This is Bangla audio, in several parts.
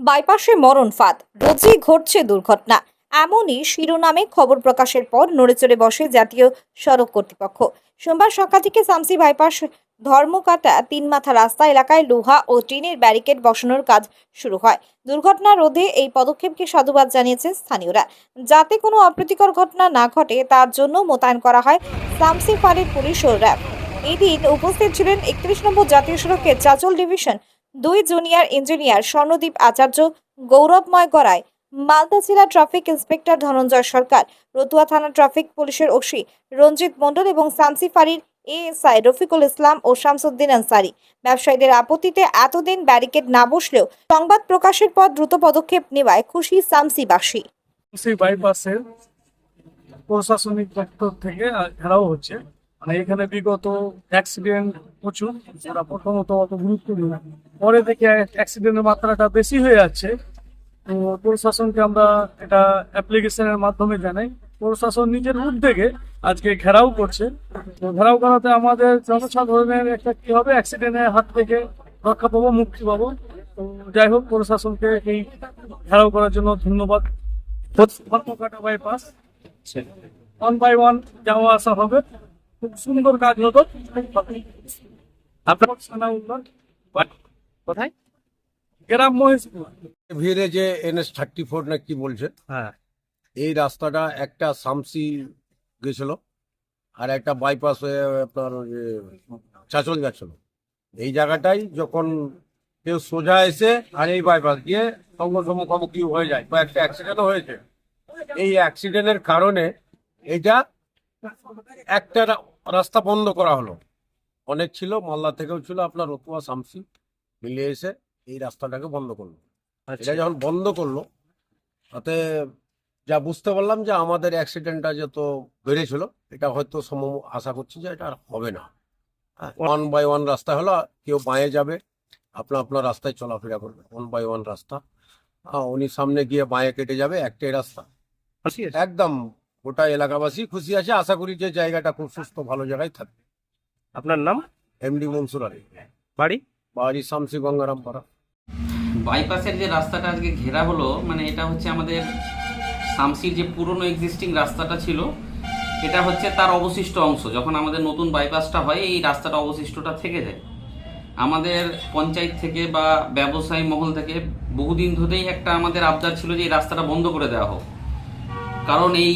বাইপাসে মরণ ফাঁদ, রোজই ঘটছে দুর্ঘটনা। এমনই শিরোনামে খবর প্রকাশের পর নড়েচড়ে বসে জাতীয় সড়ক কর্তৃপক্ষ। সোমবার সকাল থেকে সামসি বাইপাস ধর্মকাটা তিন মাথা রাস্তা এলাকায় লোহা ও টিনের ব্যারিকেড বসানোর কাজ শুরু হয়। দুর্ঘটনা রোধে এই পদক্ষেপকে সাধুবাদ জানিয়েছেন স্থানীয়রা। যাতে কোনো অপ্রীতিকর ঘটনা না ঘটে, তার জন্য মোতায়েন করা হয় সামসি ফাঁড়ির পুলিশ ও র্যাব। এদিন উপস্থিত ছিলেন একত্রিশ নম্বর জাতীয় সড়কের চাচল ডিভিশন দুই জুনিয়র ইঞ্জিনিয়ার স্বর্ণদীপ আচার্য, গৌরবময় গড়াই, মালদা জেলা ট্রাফিক ইন্সপেক্টর ধনঞ্জয় সরকার, রতুয়া থানা ট্রাফিক পুলিশের ওসি রঞ্জিত মণ্ডল এবং সামসি ফাঁড়ির এএসআই রফিকুল ইসলাম ও শামসুদ্দিন আনসারি। ব্যবসায়ীদের আপত্তিতে এতদিন ব্যারিকেড না বসলেও সংবাদ প্রকাশের পর দ্রুত পদক্ষেপ নেওয়ায় খুশি সামসিবাসী বাইপাসের প্রশাসনিক দপ্তর থেকে ঘেরাও হচ্ছে। মানে এখানে বিগত অ্যাক্সিডেন্ট প্রচুর ওরা প্রথমত অত গুরুত্ব দিই না। পরে দেখে অ্যাক্সিডেন্টের মাত্রাটা বেশি হয়ে যাচ্ছে। তো প্রশাসনকে আমরা এটা অ্যাপ্লিকেশনের মাধ্যমে জানাই। প্রশাসন নিজের উদ্যোগে আজকে ঘেরাও করছে। তো ঘেরাও করাতে আমাদের জনসাধারণের একটা কি হবে? অ্যাক্সিডেন্টের হাত থেকে রক্ষা পাবো মুক্তি পাবো। তো যাই হোক প্রশাসনকে এই ঘেরাও করার জন্য ধন্যবাদ। ধর্মকাটা বাইপাস ওয়ান বাই ওয়ান যাওয়া আসা হবে। খুব সুন্দর কাজ হতো। কোথায়? গ্রাম মহেশপুর ভিড়ে যে এনএস থার্টি ফোর না কি বলছে? হ্যাঁ। এই রাস্তাটা একটা সামসি গেছিল আর একটা বাইপাস হয়ে আপনার চাচল যাচ্ছিল। এই জায়গাটাই যখন কেউ সোজা এসে আর এই বাইপাস সঙ্গে মুখোমুখি হয়ে যায় বা একটা অ্যাক্সিডেন্টও হয়েছে। এই অ্যাক্সিডেন্টের কারণে এটা একটা রাস্তা বন্ধ করা হলো। অনেক ছিল মালদা থেকেও ছিল আপনার রতুয়া সামসি মিলিয়ে এসে এই রাস্তাটাকে বন্ধ করল। এটা যখন বন্ধ করল তাতে যা বুঝতে পারলাম যে আমাদের অ্যাক্সিডেন্টটা যত বেড়েছিল এটা হয়তো সম আশা করছি যে এটা আর হবে না। ওয়ান বাই ওয়ান রাস্তা হলো কেউ বাঁয়ে যাবে আপনার আপনার রাস্তায় চলাফেরা করবে। ওয়ান বাই ওয়ান রাস্তা। উনি সামনে গিয়ে বাঁয়ে কেটে যাবে একটাই রাস্তা। একদম গোটা এলাকাবাসী খুশি আছে। আশা করি যে জায়গাটা খুব সুস্থ ভালো জায়গায় থাকবে। আপনার নাম? এমডি মনসুর আলী। বাড়ি? বাড়ি শামসি গঙ্গারাম পাড়া। বাইপাসের যে রাস্তাটা আজকে ঘেরা হলো মানে এটা হচ্ছে আমাদের শামসির যে পুরনো এক্সিস্টিং রাস্তাটা ছিল এটা হচ্ছে তার অবশিষ্ট অংশ। যখন আমাদের নতুন বাইপাসটা হয় এই রাস্তাটা অবশিষ্টটা থেকে যায়। আমাদের পঞ্চায়েত থেকে বা ব্যবসায়ী মহল থেকে বহুদিন ধরেই একটা আমাদের আবদার ছিল যে এই রাস্তাটা বন্ধ করে দেওয়া হোক। কারণ এই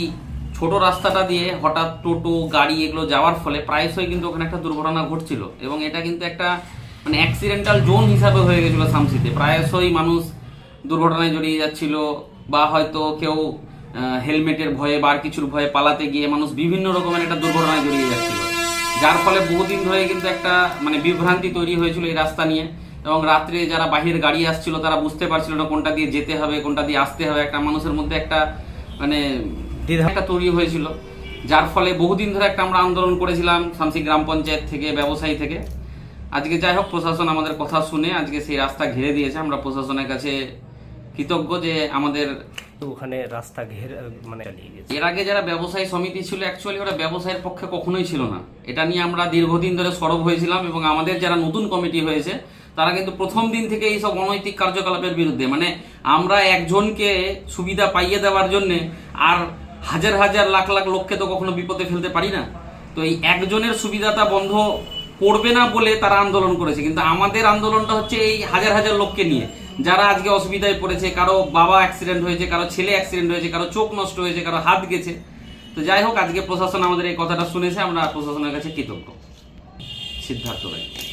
ছোট রাস্তাটা দিয়ে হঠাৎ টোটো, গাড়ি এগুলো যাওয়ার ফলে প্রায়শই কিন্তু ওখানে একটা দুর্ঘটনা ঘটছিল এবং এটা কিন্তু একটা মানে অ্যাক্সিডেন্টাল জোন হিসাবে হয়ে গেছিল সামসিতে। প্রায়শই মানুষ দুর্ঘটনায় জড়িয়ে যাচ্ছিল বা হয়তো কেউ হেলমেটের ভয়ে বা কিছুর ভয়ে পালাতে গিয়ে মানুষ বিভিন্ন রকমের একটা দুর্ঘটনায় জড়িয়ে যাচ্ছিল। যার ফলে বহুদিন ধরে কিন্তু একটা মানে বিভ্রান্তি তৈরি হয়েছিল এই রাস্তা নিয়ে এবং রাত্রে যারা বাহির গাড়ি আসছিল তারা বুঝতে পারছিল না কোনটা দিয়ে যেতে হবে, কোনটা দিয়ে আসতে হবে। একটা মানুষের মধ্যে একটা মানে দ্বিধা। একটা তৈরি হয়েছিল যার ফলে বহুদিন ধরে একটা আমরা আন্দোলন করেছিলাম শামসি গ্রাম পঞ্চায়েত থেকে ব্যবসায়ী থেকে। আজকে যাই হোক প্রশাসন আমাদের কথা শুনে আজকে সেই রাস্তা ঘিরে দিয়েছে। আমরা প্রশাসনের কাছে কৃতজ্ঞ যে আমাদের ওখানে রাস্তা ঘের মানে চালিয়ে এর আগে যারা ব্যবসায়ী সমিতি ছিল অ্যাকচুয়ালি ওরা ব্যবসায়ের পক্ষে কখনোই ছিল না। এটা নিয়ে আমরা দীর্ঘদিন ধরে সরব হয়েছিলাম এবং আমাদের যারা নতুন কমিটি হয়েছে তারা কিন্তু প্রথম দিন থেকে এই সব অনৈতিক কার্যকলাপের বিরুদ্ধে মানে আমরা একজনকে সুবিধা পাইয়ে দেওয়ার জন্যে আর হাজার হাজার লাখ লাখ লোককে তো কখনো বিপদে ফেলতে পারি না। তো এই একজনের সুবিধাটা বন্ধ করবে না বলে তারা আন্দোলন করেছে। কিন্তু আমাদের আন্দোলনটা হচ্ছে এই হাজার হাজার লোককে নিয়ে। যারা আজকে অসুবিধায় পড়েছে, কারও বাবা অ্যাক্সিডেন্ট হয়েছে, কারও ছেলে অ্যাক্সিডেন্ট হয়েছে, কারও চোখ নষ্ট হয়েছে, কারও হাত গেছে। তো যাই হোক, আজকে প্রশাসন আমাদের এই কথাটা শুনেছে, আমরা প্রশাসনের কাছে কৃতজ্ঞ। সিদ্ধার্থ রায়।